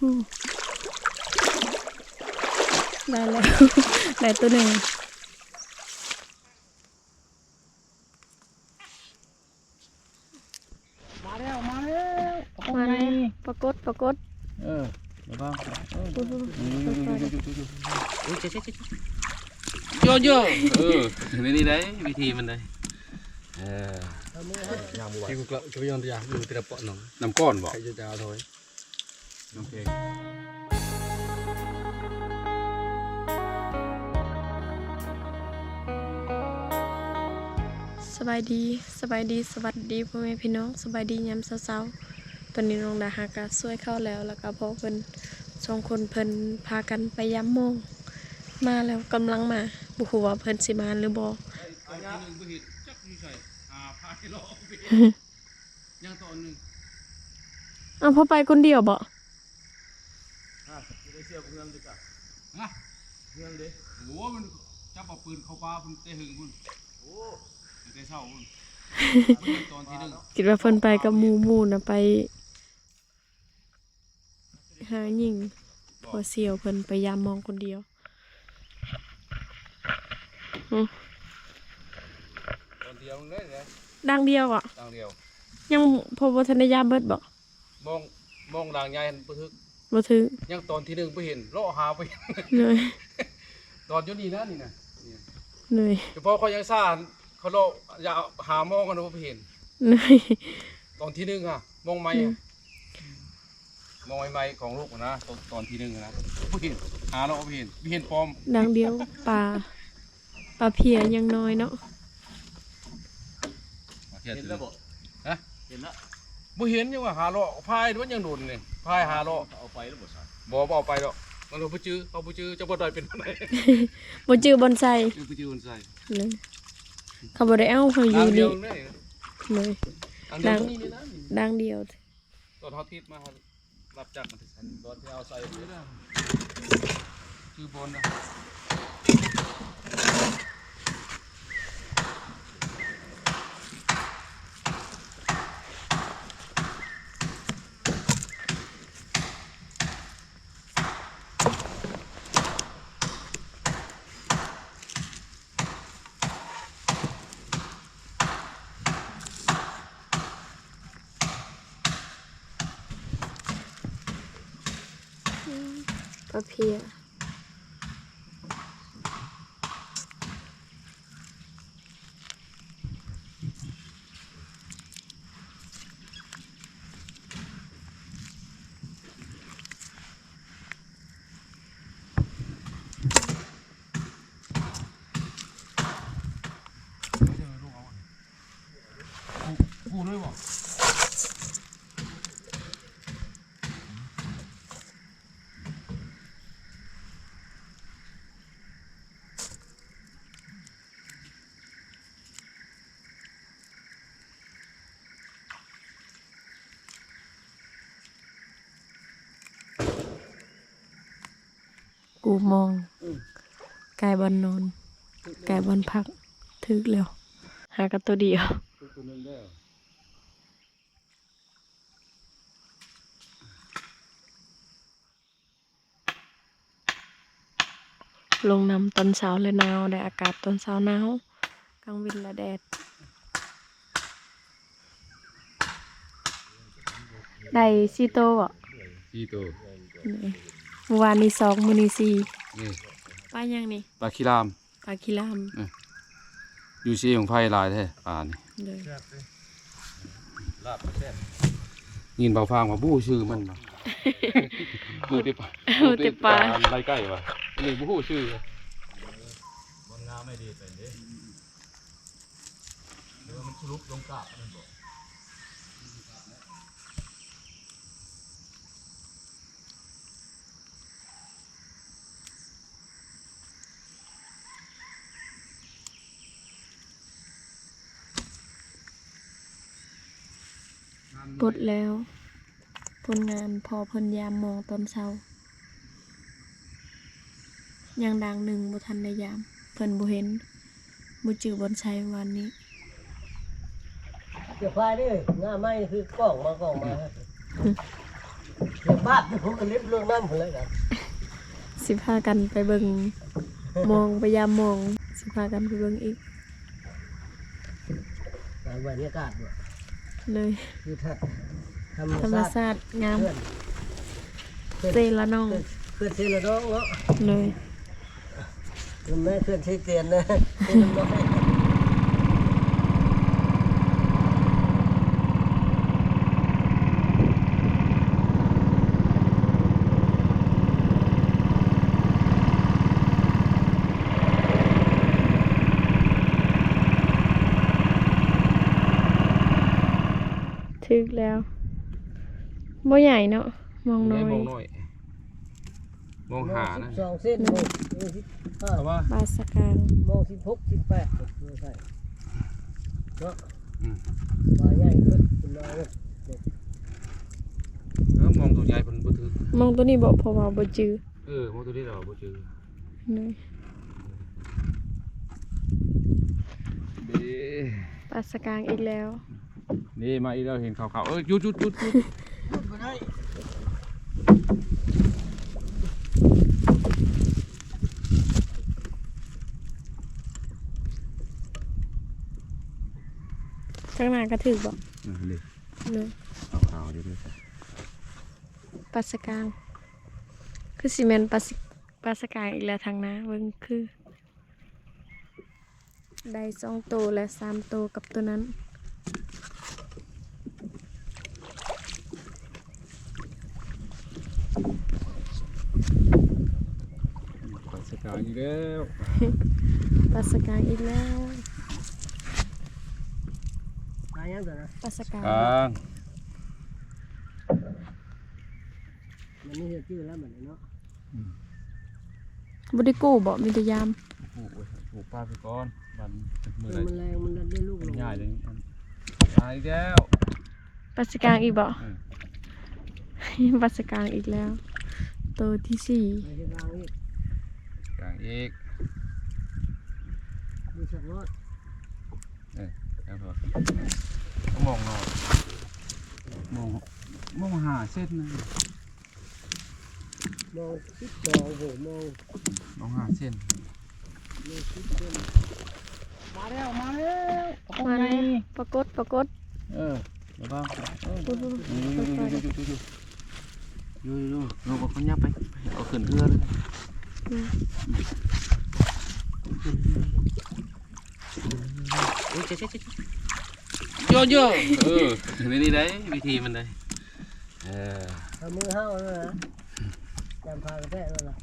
อืมได้แล้ว ได้ตัวหนึ่งมาแล้ว มาแล้วมาแล้วปรากฏปรากฏเออเดี๋ยวบ้างเออปุ๊บปุ๊บปุ๊บปล่อยๆเออเจ๊เจ๊เจ๊โยโย่เออนี่นี่ได้วิธีมันได้เออที่กูกลับจะไปยอนตัวอย่างดูแต่ละเปาะหนองน้ำก้อนบอกใครจะจะเอาถอย โอเคสบายดีสบายดีสวัสดีพ่อแม่พี่น้องสบายดียามเช้าๆตอนนี้น้องดาหากะช่วยเข้าแล้วแล้วก็พอเพิ่นสองคนเพิ่นพากันไปย้ำโมงมาแล้วกำลังมาบุหัวาเพิ่นสิมาหรือบ่ยังตอนหนึ่งเอาพอไปคนเดียวบ่ นะเรื่องเด้โอ้มันจับเอาปืนเข้าป่ามันเตะหึงมันโอ้เตะเศร้ามันตอนที่หนึ่งคิดว่าเพิ่นไปกับหมู่หมู่น่ะไปหาหญิงพอเสียวเพิ่นไปยามมองคนเดียวอืมตอนเดียวเลยเลยดังเดียวอะตอนเดียว ยังพอบ่ทันได้ยามเบิดบ่มองมองด่างใหญ่เห็นปะทึก บ่ถึงยังตอนที่หนึ่งไปเห็นเลาะหาไปเห็นเลยตอนอยู่นี่นะนี่นะนี่เลยเฉพาะเขายังซ่าเขาเลาะอย่าหามองกันว่าไปเห็นเลยตอนที่หนึ่งอะมองไม้อะมองไม้ไม้ของลูกอะนะตอนตอนที่หนึ่งอะนะไปเห็นหาเราไปเห็นไปเห็นปลอมดังเดียวปลาปลาเพียยังน้อยเนาะเห็นแล้วบ่ฮะเห็นแล้ว บ่เห็นยังว่าหาเลาะพายมันยังโดนเลยพายหาเลาะเอาไปแล้วบ่ใช่บ่บ่เอาไปหรอกมันเอาไปจื้อเอาไปจื้อจะบ่ได้เป็นอะไรบ่จื้อบอนไซเอาไปจื้อมันใส่เลยเขาบ่ได้เอาเขาอทายู่งเดียนี่วนี่เลยทางเดียวนี่นี่นะนี่ดังเดียวตอนเฮาทิศมารับจากมันทันตอนที่เอาใส่นี่นะคือบนนะ ปลาเพีย กูเลยบ่ กูมองกายบอลนอนกายบอลพักถึกแล้ว หากันตัวเดียวตัวนึงได้ลงนำตอนเช้าเลยหนาวได้อากาศตอนเช้าหนาวกลางวินละแดด ได้ซีโตวอะสี่ตัวนี่ เมื่อวานนี้สองมือนี้สี่นี่ปลายังนี่ปลาคีราม ปลาคิลามอยู่ซีของไผ่ลายแท้ปลานี่เลยลาบแซ่บยินเบาฟางว่าบู้ชื่อมันบ่ บู้ติปลาเอาแต่ปลาไรใกล้ว่ะนี่บู้ชื่อบ่งามไม่ดีเป็นเด้เดี๋ยวมันสรุปลงกาบนั่นบ่ ปดแล้วผลงานพอเพิ่นยามมองตอนเช้ายังดังหนึ่งบ่ทันได้ยาม เพิ่นบ่เห็นบ่จื้อบอนไซวันนี้เดี๋ยวพายด้วยงาไม้คือกล้องมากล้องมาครับเดี๋ยวพบ้านผมก็เล็บเรื่องน้ำผมเลยกันสิพากันไปเบิ่งมองไปยามมอง สิพากันไปเบิ่งอีกแต่บรรยากาศเนี่ย เลยคือถ้าธรรมธรรมชาติชาติงามเพื่อนเซละน้อง เพื่อนเซนละน้องเนาะเลย มันไม่เพื่อนที่เตียนนะเซนละน้อง ถึ กแล้วบ่ใหญ่เนาะมองน้อได้ยมองหน่อยมองหานะสองเส้นโมงสิบห้าแต่ว่าบาสกลางโมงสิบหกสิบแปดไม่ใช่เนาะอืมมาใหญ่ขึ้นคุณน้อยเออมองตัวใหญ่เป็นบ่ถือมองตัวนี้บ่เพราะว่าบ่จือเออมองตัวนี้เราบ่ถือเลยเด้บาสกลางอีกแล้ว นี่มาอีกแล้วเห็นขาวๆเออหยุดหยุดหยุดหยุดข้างหน้าก็ถึกบ่เออเลยเลยขาวๆเดี๋ยวด้วยบาสกลางคือสิแม่นบาสบาสกลางอีกแล้วทางหน้าเบิ่งคือ ได้สองตัวและสามตัวกับตัวนั้น ขอสกายอีก แล้วบาสกลางอีกแล้วตายยังตัวนะบาสกลางกลางมันนี่จะชื่อแล้วเหมือนเนาะบ่ได้กู้บ่มีแต่ยามปลูกไว้ปลูกป้าไปก่อนมันมือมัไรนแรงมันได้ลูกลงง่ายเลยอันตายอีกแล้วบาสกลางอีกบ่อืมบาสกลางอีกแล้ว ตัวที่สี่ไม่ใช่ กลางอีกกลางอีกมีสักรอดแล้วพอต้องมองหน่อยมองมองหาเส้นนะมองสิบสองโหมองมองหาเส้นมองสิบเส้นมาแล้วมาแล้วมาแล้วปรากฏปรากฏเออเดี๋ยวบ้างเออพูดพูดอยู่อยู่อยู่อยู่อยู่อยู่อยู่อยู่เร โอ้ยเจ๊เจ๊เจ๊โยโย่เออนี่นี่ได้วิธีมันได้เออทำมือห้าวแล้วนะจำพากระแทกแล้วล่ะ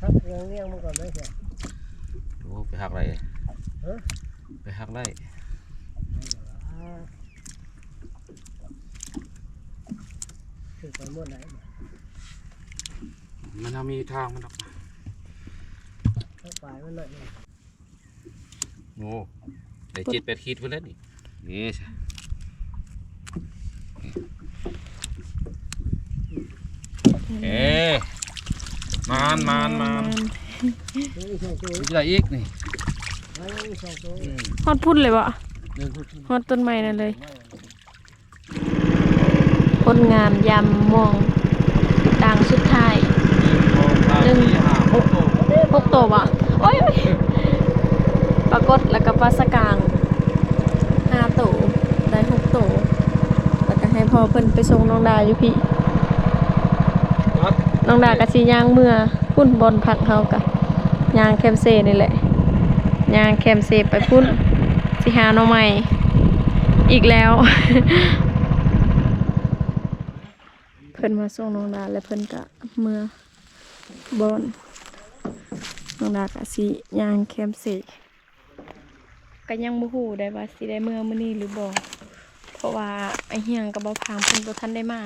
ทักเรียงเรียงมันก่อนไม่ใช่โอ้ไปหักไรเออไปหักได้อ่าถึงไปหมดไหน มันทำมีทางมันดอกเข้าไปมันหน่อยหนึ่งโอ้ได้เจ็ดแปดขีดไปแล้วนี่นี่ใช่เอ๊ะมานมานมานตัวอีกสองตัวมีอะไรอีกนี่ไว้อีกสองตัวอืมฮอดพุ่นเลยบ่เรื่องพูดถึงฮอดต้นไม้นั่นเลยผลงานยำมองดังสุดท้ายห นึ่งสองสามสี่ห้าหกตัวพกตัวบ่โอ้ยโอ้ยปรากฏแล้วก็ปลาสกลางห้าตัวได้หกตัวแล้วก็ให้พ่อเพิ่นไปส่งน้องดาอยู่พี่ครับน้องดากะสิย่างเมื่อพุ่นบอลพักเฮากะย่างแคมเซ่นี่แหละย่างแคมเซ่ไปพุ่นสิหาหน่อใหม่ อีกแล้วเพิ่นมาส่งน้องดาและเพิ่นกะเมื่อ บอลน้องดากะสิยางแคมเซ่ก็ยังบ่ฮู้ได้ว่าสิได้เมื่อมื้อนี้หรือบ่เพราะว่าไอ้เฮียงกับบ่พางเพิ่นบ่ทันได้มา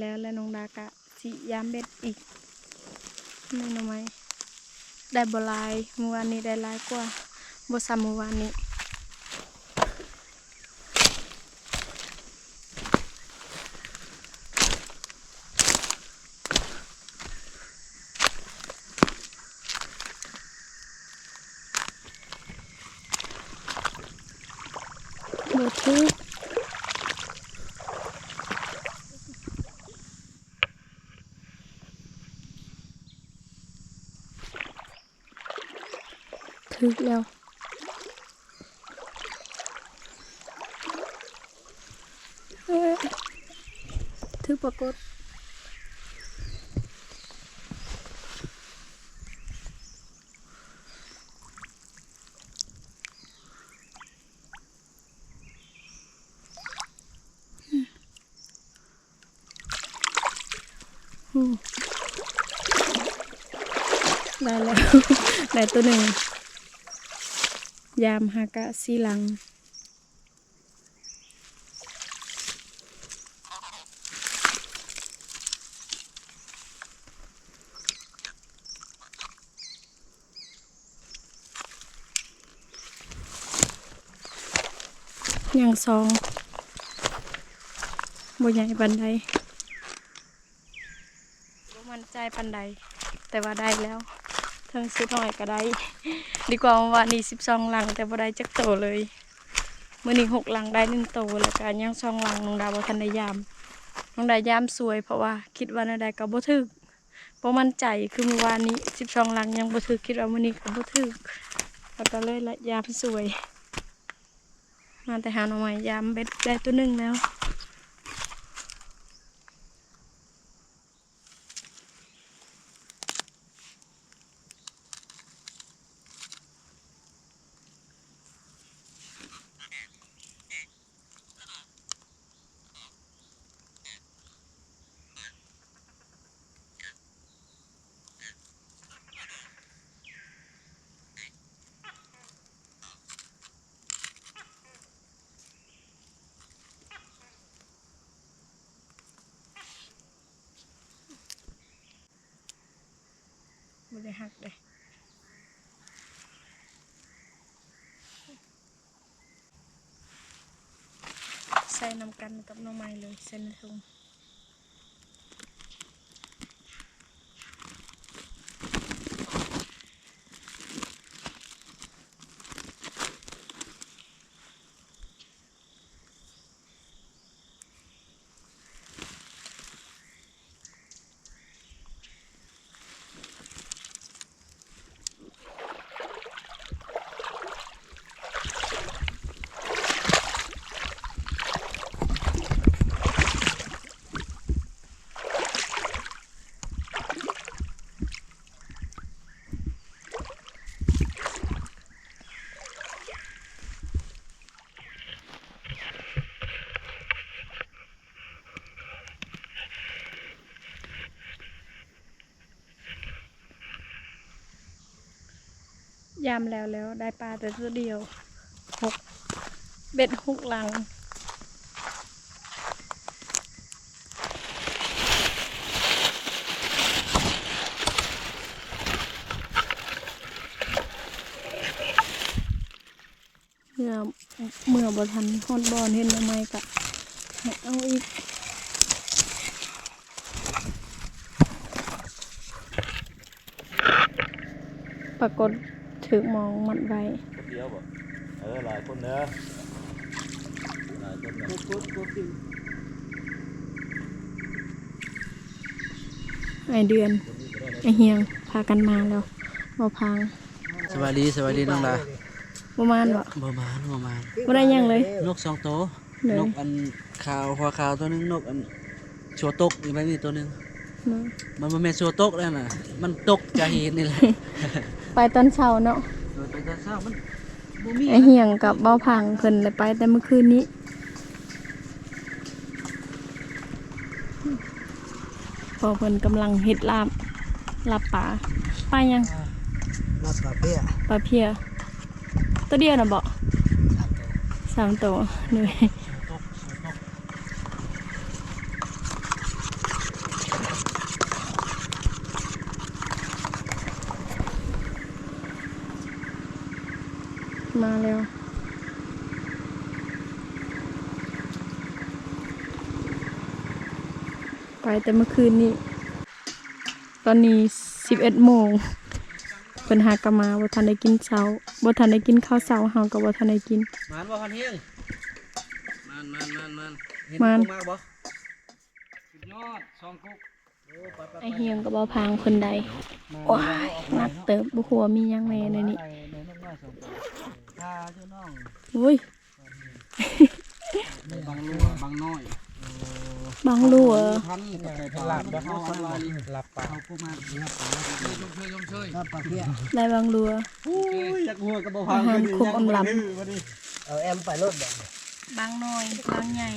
แล้วและน้องดากะสิยามเบ็ดอีกไม่หน่อไม้ได้บลายเมื่อวานนี้ได้ลายกว่าบ่ซ้ำเมื่อวานนี้บ่ถือถึก ล้วเอ้ยถือปรากฏอืมได้แล้วได้ตัวหนึ่ง ยามฮากะสีลังอย่างสองบ่ใหญ่ปันใดบ่มันใจปันใด แต่ว่าได้แล้วเทั้งสุดหน่อยก็ได้ ดีกว่าวานนี้สิบสองหลังแต่บ่ได้จักโตเลยมื้อนี้หกหลังได้หนึ่งโตแล้วก็ยังสองหลังน้องดาวบ่ทันได้ยามน้องดายามสวย เพราะว่าคิดว่านาใดก็บ่ถึกบ่มั่นใจคือเมื่อวานนี้สิบสองหลังยังบ่ถึกคิดว่ามื้อนี้ก็บ่ถึกแล้วก็เลยละยามสวย มาแต่หาหน่อไม้ยามเบ็ดได้ตัวหนึ่งแล้ว វាហាក់ដែរសែននំកាន់កັບនំម៉ៃលើសែនធំ ยามแล้วแล้วได้ปลาแต่ตัวเดียวหกเบ็ดหกหลัง เมื่อเมื่อบทันฮอนบอลเห็นทำไมกะเอาอีกปรากฏ ถือมองมันไว้คนเดียวบ่เออหลายคนเด้อหลายคนเด้อไอเดือนไอเฮียงพากันมาแล้วบ่พังสวัสดีสวัสดีน้องดาประมาณบ่บ่มานบ่มานบ่ได้หยังเลย นกสองตัวนเลยกอันขาวหัวขาวตัวหนึงนกอันชัวตกอีกแล้วนี่ตัวหนึง เนาะมันบ่แม่นชัวตกแล้วน่ะ มันตกจะเห็นนี่แหละไปตอนเช้าเนาะโดยแต่เช้ามันบ่มีไอเฮียงกับเบ้าพังเพิ่นเลยไปแต่เมื่อคืนนี้พอเพิ่นกำลังเฮ็ดลาบลาบป่าปลายังรับปลาเปี้ยปลาเพียตัวเดียวน่ะบ่สามตัวเหนื่อย ตกชัวตก มาแล้ว ไป แต่เมื่อคืนนี้ ตอนนี้สิบเอ็ดโมงเพิ่นหากลับมาบ่ทันได้กินเช้าบ่ทันได้กินข้าวเช้าเฮาก็บ่ทันได้กินมันบ่พันเฮียงมันมันมันมันเห็นมันกูมากบ่สุดยอดซองกุ๊กไอเฮียงก็บ่พังเพิ่นใดโอ้ยหนักเติบบ่ฮู้ว่ามีหยังแหน่ในนี้ไปในน้องน้อยสองตัวพาเจ้าน้องอุ้ยบางนัวบางน้อย บางลัวพันกับไก่ปลาบ่เฮาอันลอยหลับปากเฮากูมาเนี่ยปลาชมเชยชมเชยครับปลาเพี้ยได้บางลัวโอ้ยอยากหัวกับบ่พังอาหารครบอำลเอาแอมไปรถแบบบางน้อยบางใหญ่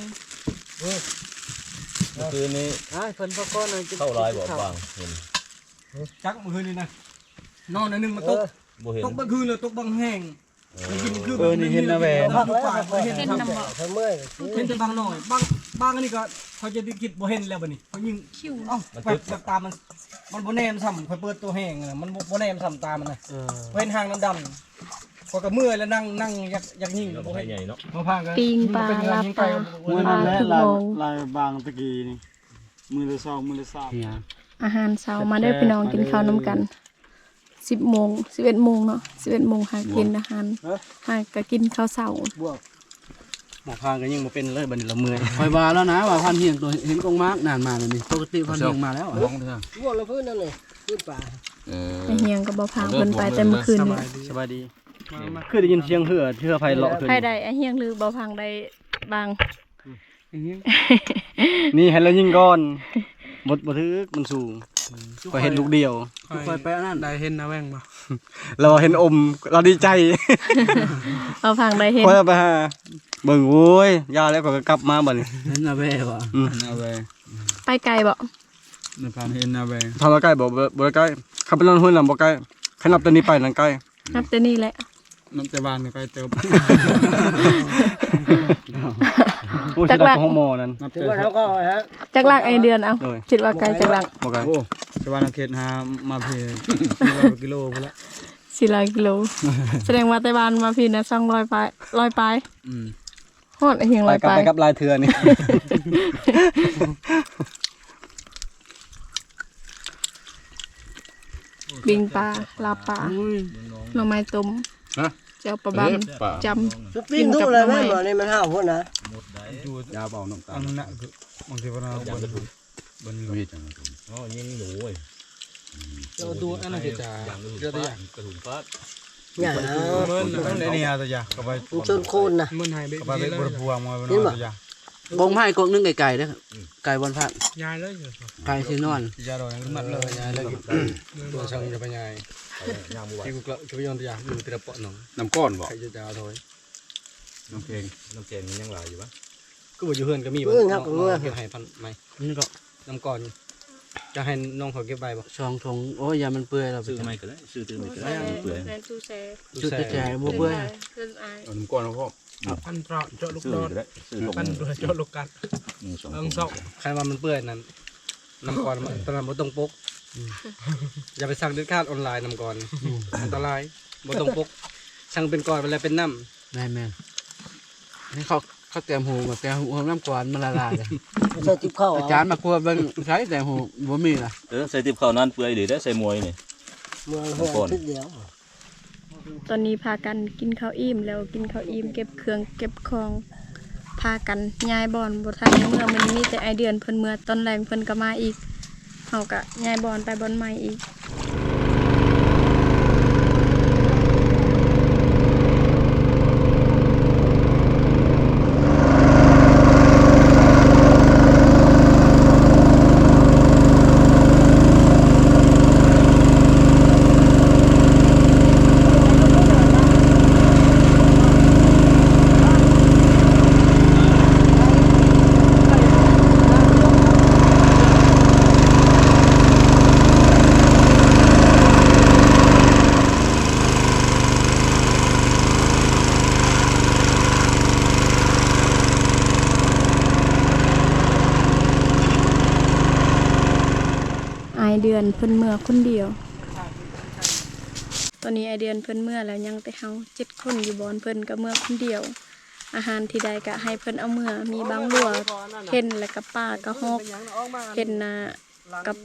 เมื่อคืนนี้อ้ายเพิ่นพ่อก้อนน่ะกินเข้าลายบ่บางเห็นจักเมื่อคืนนี่นะนอนอันหนึงมาตกบ่เห็นตกเมื่อคืนเลยตกบางแห้งได้กินคือเออนี่เห็นนะแหวเห็นนทุกฝ่ายบ่เห็นเห็นทำนำบ่เสมอเห็นแต่บางหน่อยบาง บางอันนี้ก็เขาจะได้กินบ่เห็นแล้วบัดนี้เขายิงคิวเอ้าแบบแบบตามัน มันบ่แนมซ้ำคอยเปิดตัวแห้งน่ะมันบ่บ่แนมซ้ำตามันน่ะเออเห็นหางดำๆพอยก็เมื่อยแล้วนั่งนั่งอยากอยากยิงแล้วบ่บ่ให้เห็นใหญ่เนาะมาพากันปิงปลาเป็นงนลาบยิงปลาไก่ปลาถึงโมงลายบางตะกี้นี่มือละสองมือละสามเนี่ยอาหารเช้ามาได้อพี่น้องกินข้าวนํกัน10โมง11โมงเนาะ11โมงหากินอาหารหาก็กินข้าวเช้า หมอพากันยิงบ่เป็นเลยบัดนี้เราเมื่อยคอยว่าแล้วนะว่าพันเฮียงตัวเห็นกงมากนานมาแล้วนี่ปกติพันเฮียงมาแล้วอะลองเถอะพวกเราพื้นนั่นเลยพื้นป่าเออไอเฮียงก็บ่พังเพิ่นไปแต่เมื่อคืนนี้สบายดีคือได้ยินเสียงเหือเหือไผเลาะขึ้นใครใดไอเฮียงหรือบ่พังได้บางนี่ให้เรายิงก่อนบดบดทึกมันสูง ก็เห็นลูกเดียวคอยไปอันนั่นได้เห็นนะแว่งบ่เราเห็นอม เราดีใจบ่พังได้เห็นพอเราไปหาเบิ่งโว้ยยาแล้วก็กลับมาบัดนี้เห็นนะแว่บ่นาแวงไปไกลบ่ในพันเห็นนาแวงทางเราใกล้บ่บ่บ่ใกล้ขับไปนอนห้วยลำบ่ใกล้ขนับตัวนี้ไปนั่นใกล้นับแต่นี่แหละน้ำแต่บ้านนี่ไปเติบ โอ้ยสิได้ของหมอนั่นนับถืแต่อว่าเขาก็ฮะจักลักไอเดือนเอาโดยคิดว่าไกลจักลักบ่ไกลโอ้แต่บ้านเขตหามาเพจกิโลพุ่นละ400กิโลแสดงว่าแต่บ้านมาพี่นะ200ปลาย100ปลายอืมฮอดไอเฮียงไป100กลับปลายไปกับลายเทือนี่บิงปลาลาบปลาหน่อไม้ต้มฮะ เจ้าปลาบันป่าจำสปริงทุกเลยแม่หมอนี่มันห้าวพวกนะยาเบาน้ำตาอัลนนั้นคือบางทีเวลาบนบนมีจังอ๋อยิงหนูเว้ยเอาตัวอันนั้นจะจ่าอย่างกระถุงเดี๋ยวตัวฟาอย่าดงกระถุงฟาดอย่างนะเบิ้ลมันไอ้นี่ตัวอย่าก็ไปมันชนโคนนะมันหายไปก็ไปบนพวงมาบนนี่บ่ตัวอย่า กงไผ่กงนึงไก่ๆเด้อไก่บนพักยายเลยไก่สินอนยาดอยมัดเลยยายเลยตัวช่างจะไปยายย่างบัวที่กูกละจะไปย้อนตัวอย่างอยู่ที่ระเปาะหนองน้ำก้อนบ่ใครจะจ่าถอยน้ำเพลงน้ำแกงนี่ยังหลายอยู่ปะก็บ่อยู่เฮือนก็มีเบิ่งครับเบิ่งเก็บให้พันไหมนี่ก็น้ำก่อนจะให้น้องเขาเก็บใบบ่ช่องทงโอ้ยยามันเปื่อยแล้วไปซื้อจังไม่ก็ได้ซื้อตื้อไม่ก็ได้เปลือยตู้แช่ชุดจะแจกบ่เปื่อยขึ้นอายเอาน้ำก้อนแล้วพ่อ พันตราเจาะลูกซื้อดอดก็ได้ซื้อลงพันตัวเจาะลูกกัดหนึ่งสองเอิงเศร้าใครว่ามันเปื่อยนั้นน้ำก่อนมันตอนนั้นบ่ต้องปกอย่าไปสั่งเด็ดขาดออนไลน์น้ำก่อนอันตรายบ่ต้องปกสั่งเป็นก่อนเวลาเป็นน้ำแม่นแม่นนี่เขาเขาเตรียมหูมาเตรียมหูน้ำก่อนมันละลายเลยใส่ติ๊บเข้าอาจารย์มาครัวเบิ่งใช้แต่หูบ่มีล่ะเออใส่ติบข้าวนั่นเปลือยหรือได้ใส่มวยนี่ เมืองหัวทิศเดียว ตอนนี้พากันกินข้าวอิ่มแล้วกินข้าวอิ่มเก็บเครื่องเก็บของพากันย้ายบอนบ่ทันเมื่อมันมีแต่ไอเดือนเพิ่นเมื่อตอนแรงเพิ่นก็มาอีกเฮาก็ย้ายบอนไปบอนใหม่อีก อายเดือนเพิ่นเมื่อคนเดียว ต อนเดือนเพิ่นเมื่อแล้วยังแต่เฮาเจ็ดคนอยู่บอนเพิ่นก็เมื่อคนเดียว อาหารที่ใดก็ให้เพิ่นเอาเมื่อมีบางลัวเห็นแล้วก็ป้าก็ฮอกเห็นนากับ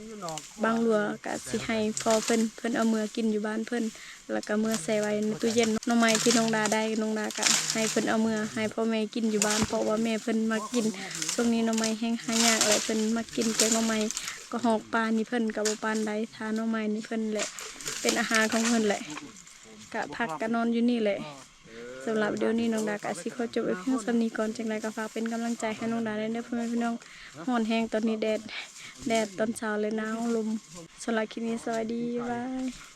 บางลัวก็สิให้พอเพิ่นเพิ่นเอาเมื่อกินอยู่บ้านเพิ่นแล้วก็เมื่อใส่ไว้ในตู้เย็นน้องไม้ที่น้องดาได้น้องดาก็ให้เพิ่นเอาเมื่อให้พ่อแม่กินอยู่บ้านเพราะว่าแม่เพิ่นมากินช่วงนี้น้องไม้แห้งหายากเลยเพิ่นมากินแกงน้องไม้ก็ฮอกปลานี่เพิ่นก็บ่ปานใดทานน้องไม้นี่เพิ่นแหละเป็นอาหารของเพิ่นแหละ กะพักกะนอนอยู่นี่แหละสำหรับเดี๋ยวนี้น้องดากะสิขอจบไว้เพียงสำนี้ก่อนจังไรก็ฝากเป็นกำลังใจให้น้องดาได้เด้อพ่อแม่พี่น้องฮ้อนแห้งตอนนี้แดดแดดตอนเช้าเลยหนาวลมสำหรับคลิปนี้สวัสดีบ๊ายบาย